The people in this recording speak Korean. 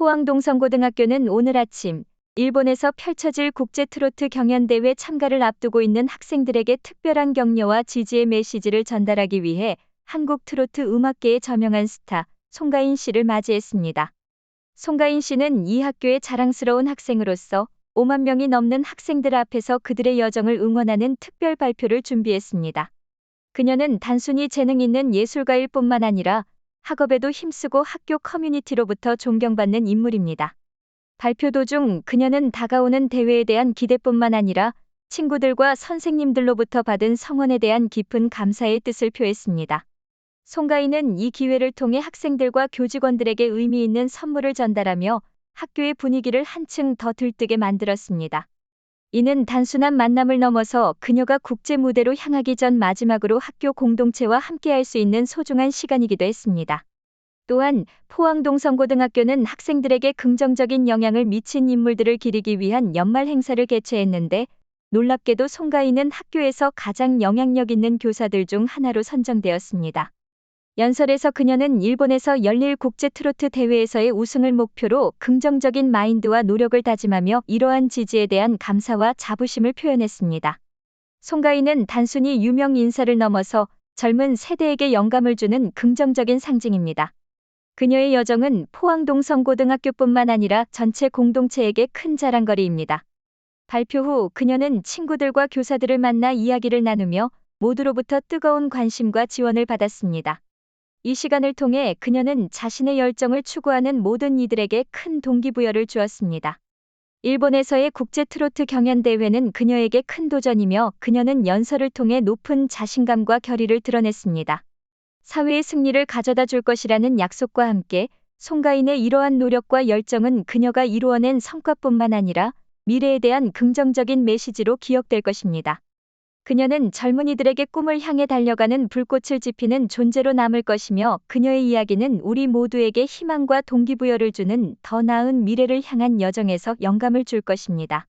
포항동성고등학교는 오늘 아침 일본에서 펼쳐질 국제 트로트 경연대회 참가를 앞두고 있는 학생들에게 특별한 격려와 지지의 메시지를 전달하기 위해 한국 트로트 음악계의 저명한 스타 송가인 씨를 맞이했습니다. 송가인 씨는 이 학교의 자랑스러운 학생으로서 5만 명이 넘는 학생들 앞에서 그들의 여정을 응원하는 특별 발표를 준비했습니다. 그녀는 단순히 재능 있는 예술가일 뿐만 아니라 학업에도 힘쓰고 학교 커뮤니티로부터 존경받는 인물입니다. 발표 도중 그녀는 다가오는 대회에 대한 기대뿐만 아니라 친구들과 선생님들로부터 받은 성원에 대한 깊은 감사의 뜻을 표했습니다. 송가인은 이 기회를 통해 학생들과 교직원들에게 의미 있는 선물을 전달하며 학교의 분위기를 한층 더 들뜨게 만들었습니다. 이는 단순한 만남을 넘어서 그녀가 국제 무대로 향하기 전 마지막으로 학교 공동체와 함께할 수 있는 소중한 시간이기도 했습니다. 또한 포항동성고등학교는 학생들에게 긍정적인 영향을 미친 인물들을 기리기 위한 연말 행사를 개최했는데 놀랍게도 송가인은 학교에서 가장 영향력 있는 교사들 중 하나로 선정되었습니다. 연설에서 그녀는 일본에서 열릴 국제 트로트 대회에서의 우승을 목표로 긍정적인 마인드와 노력을 다짐하며 이러한 지지에 대한 감사와 자부심을 표현했습니다. 송가인은 단순히 유명 인사를 넘어서 젊은 세대에게 영감을 주는 긍정적인 상징입니다. 그녀의 여정은 포항동성고등학교뿐만 아니라 전체 공동체에게 큰 자랑거리입니다. 발표 후 그녀는 친구들과 교사들을 만나 이야기를 나누며 모두로부터 뜨거운 관심과 지원을 받았습니다. 이 시간을 통해 그녀는 자신의 열정을 추구하는 모든 이들에게 큰 동기부여를 주었습니다. 일본에서의 국제 트로트 경연대회는 그녀에게 큰 도전이며 그녀는 연설을 통해 높은 자신감과 결의를 드러냈습니다. 사회의 승리를 가져다 줄 것이라는 약속과 함께 송가인의 이러한 노력과 열정은 그녀가 이루어낸 성과뿐만 아니라 미래에 대한 긍정적인 메시지로 기억될 것입니다. 그녀는 젊은이들에게 꿈을 향해 달려가는 불꽃을 지피는 존재로 남을 것이며 그녀의 이야기는 우리 모두에게 희망과 동기부여를 주는 더 나은 미래를 향한 여정에서 영감을 줄 것입니다.